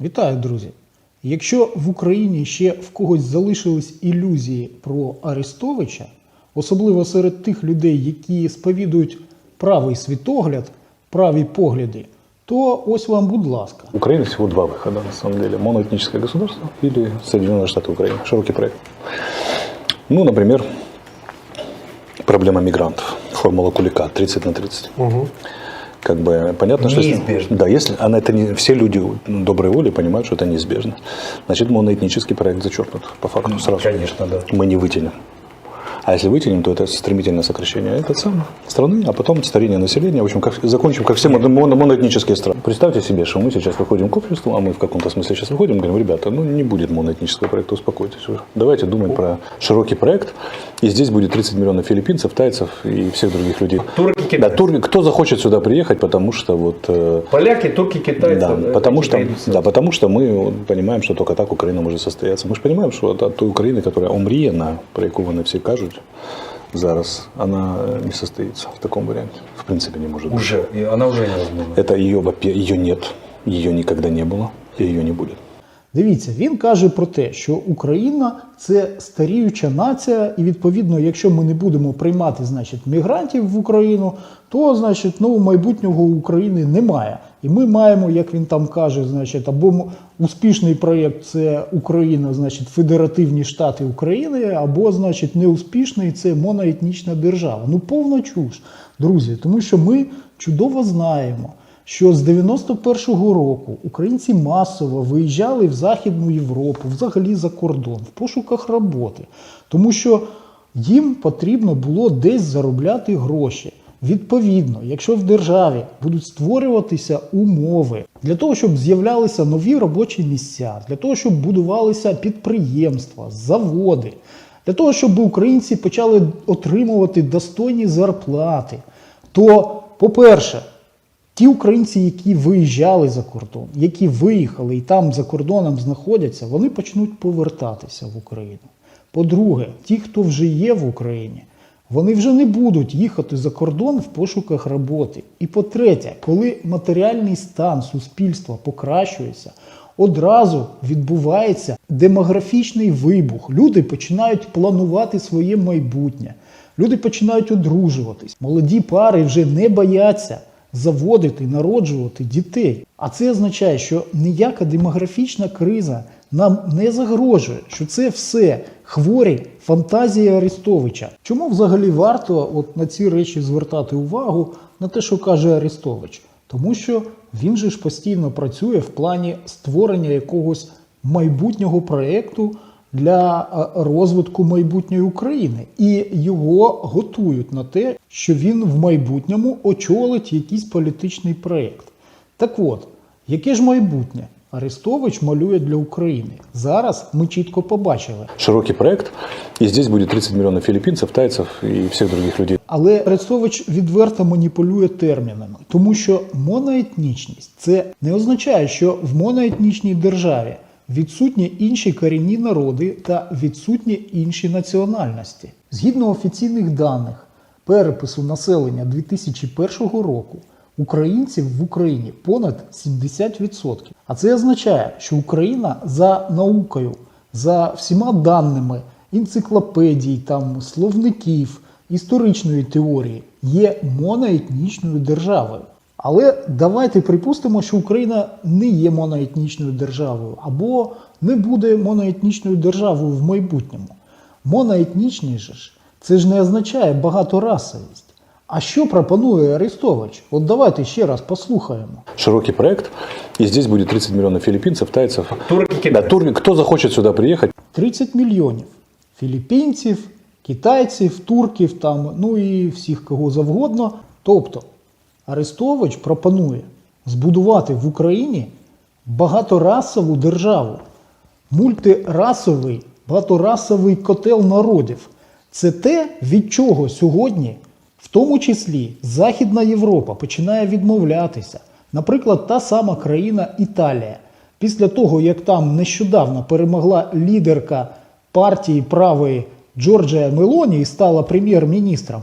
Вітаю, друзі! Якщо в Україні ще в когось залишились ілюзії про Арестовича, особливо серед тих людей, які сповідують правий світогляд, праві погляди, то ось вам, будь ласка. У Украины всего два выхода, на самом деле. Моноэтническое государство или Соединенные Штаты Украины. Широкий проект. Ну, например, проблема мигрантов. Формула Кулика 30 на 30. Как бы понятно, что... если- Неизбежно. Да, если она это не... Все люди ну, доброй воли понимают, что это неизбежно. Значит, моноэтнический проект зачеркнут по факту сразу. Конечно, да. Мы не вытянем. А если вытянем, то это стремительное сокращение этой самой страны, а потом старение населения. В общем, как, закончим, как все моно- моно- моноэтнические страны. Представьте себе, что мы сейчас выходим к обществу, а мы в каком-то смысле сейчас выходим, говорим, ребята, ну не будет моноэтнического проекта, успокойтесь. уже. Давайте думать про широкий проект. И здесь будет 30 миллионов филиппинцев, тайцев и всех других людей. Турки, китайцы. Да, турки, кто захочет сюда приехать, потому что вот... э, Поляки, турки, китайцы. да, э, потому эти что, придут. да, потому что мы понимаем, что только так Украина может состояться. Мы же понимаем, что от той України, которая омріяна, про яку вони всі кажуть зараз, вона не состоится в таком варианте. В принципе, не может быть. Уже. И она уже невозможна. Это ее, вопе- ее нет, ее никогда не было, и ее не будет. Дивіться, він каже про те, що Україна це старіюча нація, і відповідно, якщо ми не будемо приймати значить, мігрантів в Україну, то значить, ну, майбутнього України немає. І ми маємо, як він там каже, значить, або успішний проєкт це Україна, значить, Федеративні Штати України, або, значить, неуспішний це моноетнічна держава. Ну, повна чуш, друзі, тому що ми чудово знаємо що з 91-го року українці масово виїжджали в Західну Європу, взагалі за кордон, в пошуках роботи, тому що їм потрібно було десь заробляти гроші. Відповідно, якщо в державі будуть створюватися умови для того, щоб з'являлися нові робочі місця, для того, щоб будувалися підприємства, заводи, для того, щоб українці почали отримувати достойні зарплати, то, по-перше, Ті українці, які виїжджали за кордон, які виїхали і там за кордоном знаходяться, вони почнуть повертатися в Україну. По-друге, ті, хто вже є в Україні, вони вже не будуть їхати за кордон в пошуках роботи. І по-третє, коли матеріальний стан суспільства покращується, одразу відбувається демографічний вибух. Люди починають планувати своє майбутнє. Люди починають одружуватись. Молоді пари вже не бояться заводити, народжувати дітей. А це означає, що ніяка демографічна криза нам не загрожує, що це все хворі фантазії Арестовича. Чому взагалі варто от на ці речі звертати увагу на те, що каже Арестович? Тому що він же ж постійно працює в плані створення якогось майбутнього проєкту для е, розвитку майбутньої України, і його готують на те, що він в майбутньому очолить якийсь політичний проєкт. Так от, яке ж майбутнє Арестович малює для України? Зараз ми чітко побачили. Широкий проект, и здесь будет 30 миллионов филиппинцев, тайцев и всех других людей. Але Арестович відверто маніпулює термінами, тому що моноетнічність це не означає, що в моноетнічній державі відсутні інші корінні народи та відсутні інші національності. Згідно офіційних даних перепису населення 2001 року, українців в Україні понад 70%. А це означає, що Україна за наукою, за всіма даними енциклопедій, там, словників, історичної теорії є моноетнічною державою. Але давайте припустимо, що Україна не є моноетнічною державою або не буде моноетнічною державою в майбутньому. Моноетнічність ж це ж не означає багаторасовість. А що пропонує Арестович? От давайте ще раз послухаємо. Широкий проект, и здесь будет 30 миллионов филиппинцев, тайцев. Турки, Да, китайцы. турки, кто захочет сюда приехать, 30 мільйонів філіппінців, китайців, турків, там, ну і всіх кого завгодно. Тобто Арестович пропонує збудувати в Україні багаторасову державу, мультирасовий, багаторасовий котел народів. Це те, від чого сьогодні, в тому числі Західна Європа, починає відмовлятися. Наприклад, та сама країна Італія. Після того, як там нещодавно перемогла лідерка партії правої Джорджія Мелоні і стала прем'єр-міністром,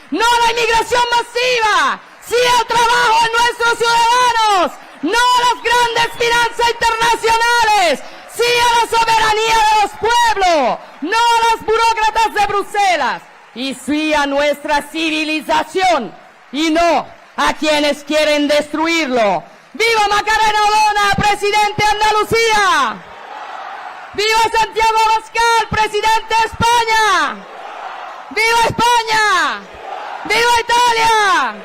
No a la inmigración masiva. Sí al trabajo de nuestros ciudadanos. No a las grandes finanzas internacionales. Sí a la soberanía de los pueblos. No a las burócratas de Bruselas. Y sí a nuestra civilización. Y no a quienes quieren destruirlo. ¡Viva Macarena Olona, presidente de Andalucía! ¡Viva Santiago Abascal, presidente de España! ¡Viva España! ¡Viva Italia!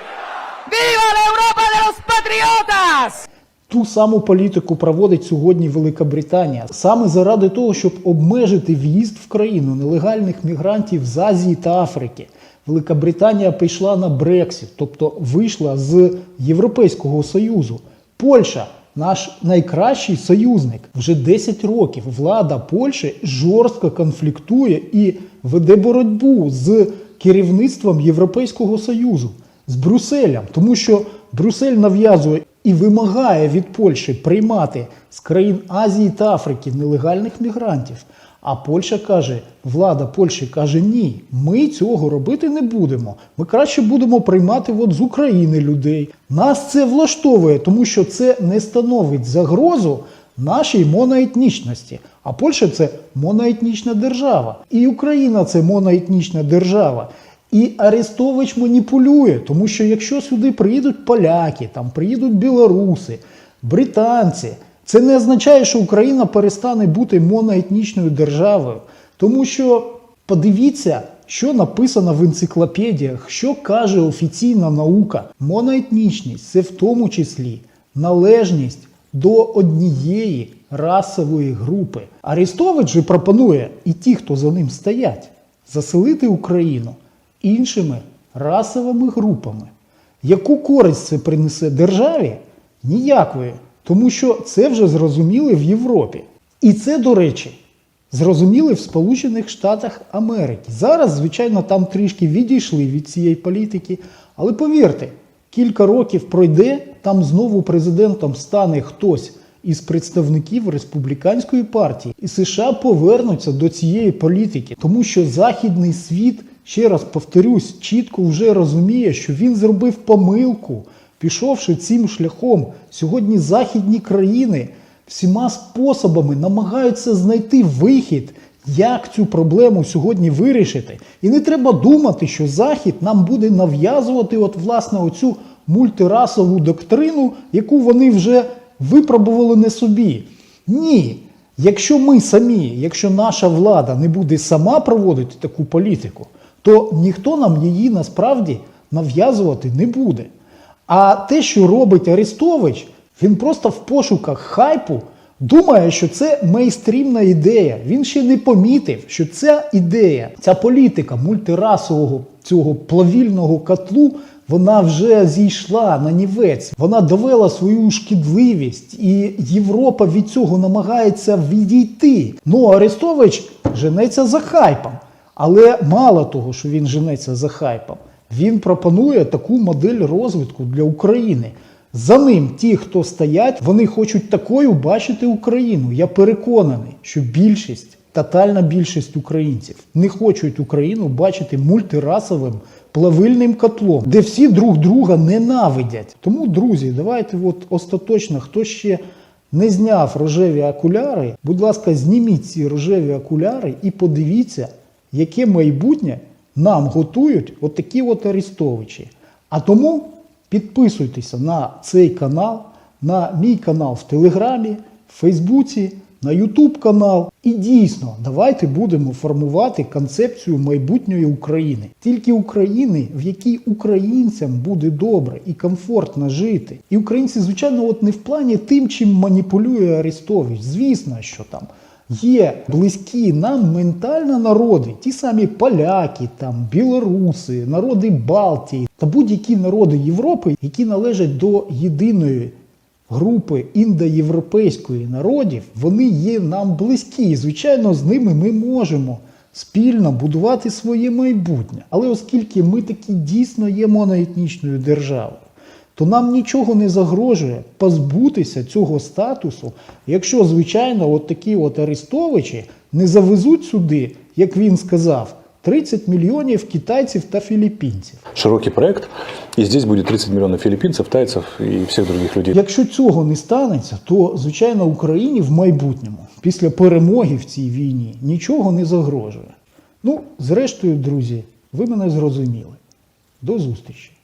¡Viva la Europa de los patriotas! Ту саму політику проводить сьогодні Велика Британія саме заради того, щоб обмежити в'їзд в країну нелегальних мігрантів з Азії та Африки. Велика Британія пішла на Брексіт, тобто вийшла з Європейського Союзу. Польща, наш найкращий союзник, вже 10 років влада Польщі жорстко конфліктує і веде боротьбу з керівництвом Європейського Союзу, з Брюсселем, тому що Брюссель нав'язує і вимагає від Польщі приймати з країн Азії та Африки нелегальних мігрантів. А Польща каже, влада Польщі каже, ні, ми цього робити не будемо. Ми краще будемо приймати от з України людей. Нас це влаштовує, тому що це не становить загрозу нашій моноетнічності. А Польща це моноетнічна держава. І Україна це моноетнічна держава. І Арестович маніпулює, тому що якщо сюди приїдуть поляки, там приїдуть білоруси, британці, це не означає, що Україна перестане бути моноетнічною державою. Тому що подивіться, що написано в енциклопедіях, що каже офіційна наука. Моноетнічність це в тому числі належність до однієї расової групи. Арестович же пропонує і ті, хто за ним стоять, заселити Україну іншими расовими групами. Яку користь це принесе державі? Ніякої. Тому що це вже зрозуміли в Європі. І це, до речі, зрозуміли в Сполучених Штатах Америки. Зараз, звичайно, там трішки відійшли від цієї політики. Але повірте, кілька років пройде, там знову президентом стане хтось із представників республіканської партії, і США повернуться до цієї політики, тому що західний світ, ще раз повторюсь, чітко вже розуміє, що він зробив помилку, пішовши цим шляхом. Сьогодні західні країни всіма способами намагаються знайти вихід. Як цю проблему сьогодні вирішити? І не треба думати, що Захід нам буде нав'язувати от власне оцю мультирасову доктрину, яку вони вже випробували не собі. Ні. Якщо ми самі, якщо наша влада не буде сама проводити таку політику, то ніхто нам її насправді нав'язувати не буде. А те, що робить Арестович, він просто в пошуках хайпу думає, що це мейстрімна ідея. Він ще не помітив, що ця ідея, ця політика мультирасового цього плавільного котлу, вона вже зійшла на нівець. Вона довела свою шкідливість, і Європа від цього намагається відійти. Ну, Арестович женеться за хайпом. Але мало того, що він женеться за хайпом, він пропонує таку модель розвитку для України. За ним ті, хто стоять, вони хочуть такою бачити Україну. Я переконаний, що більшість, тотальна більшість українців не хочуть Україну бачити мультирасовим плавильним котлом, де всі друг друга ненавидять. Тому, друзі, давайте от остаточно, хто ще не зняв рожеві окуляри, будь ласка, зніміть ці рожеві окуляри і подивіться, яке майбутнє нам готують от такі от арестовичі. А тому підписуйтеся на цей канал, на мій канал в Телеграмі, в Фейсбуці, на Ютуб канал. І дійсно, давайте будемо формувати концепцію майбутньої України. Тільки України, в якій українцям буде добре і комфортно жити. І українці, звичайно, от не в плані тим, чим маніпулює Арестович. Звісно, що там Є близькі нам ментально народи, ті самі поляки, там, білоруси, народи Балтії та будь-які народи Європи, які належать до єдиної групи індоєвропейської народів, вони є нам близькі. І, звичайно, з ними ми можемо спільно будувати своє майбутнє. Але оскільки ми такі дійсно є моноетнічною державою, то нам нічого не загрожує позбутися цього статусу, якщо, звичайно, от такі от арестовичі не завезуть сюди, як він сказав, 30 мільйонів китайців та філіппінців. Широкий проект, и здесь будет 30 миллионов филиппинцев, тайцев и всех других людей. Якщо цього не станеться, то звичайно Україні в майбутньому, після перемоги в цій війні, нічого не загрожує. Ну, зрештою, друзі, ви мене зрозуміли. До зустрічі!